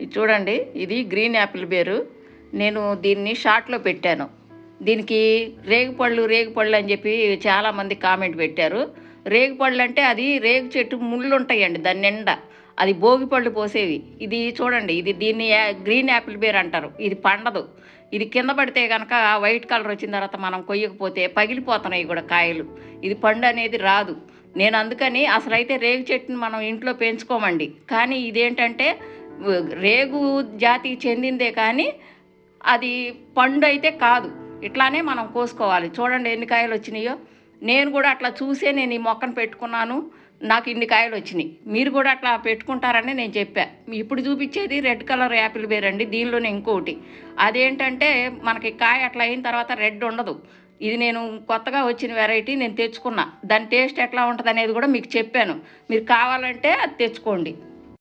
ఇది చూడండి ఇది గ్రీన్ యాపిల్ బేరు. నేను దీన్ని షార్ట్లో పెట్టాను. దీనికి రేగుపళ్ళు రేగుపళ్ళు అని చెప్పి చాలామంది కామెంట్ పెట్టారు. రేగుపళ్ళు అంటే అది రేగు చెట్టు ముళ్ళు ఉంటాయండి దాని నిండా. అది భోగిపళ్ళు పోసేవి. ఇది చూడండి ఇది దీన్ని గ్రీన్ యాపిల్ బేర్ అంటారు. ఇది పండదు. ఇది కింద పడితే కనుక వైట్ కలర్ వచ్చిన తర్వాత మనం కొయ్యకపోతే పగిలిపోతున్నాయి కూడా కాయలు. ఇది పండు అనేది రాదు. నేను అందుకని అసలు అయితే రేగు చెట్టుని మనం ఇంట్లో పెంచుకోమండి. కానీ ఇదేంటంటే రేగు జాతికి చెందిందే కానీ అది పండు అయితే కాదు. ఇట్లానే మనం కోసుకోవాలి. చూడండి ఎన్ని కాయలు వచ్చినాయో. నేను కూడా అట్లా చూసే నేను ఈ మొక్కను పెట్టుకున్నాను. నాకు ఇన్ని కాయలు వచ్చినాయి. మీరు కూడా అట్లా పెట్టుకుంటారని నేను చెప్పా. ఇప్పుడు చూపించేది రెడ్ కలర్ యాపిల్ బేర్ అండి దీనిలోనే ఇంకోటి అదేంటంటే మనకి కాయ అట్లా అయిన తర్వాత రెడ్ ఉండదు. ఇది నేను కొత్తగా వచ్చిన వెరైటీ నేను తెచ్చుకున్నా. దాని టేస్ట్ ఎట్లా ఉంటుంది అనేది కూడా మీకు చెప్పాను. మీరు కావాలంటే అది తెచ్చుకోండి.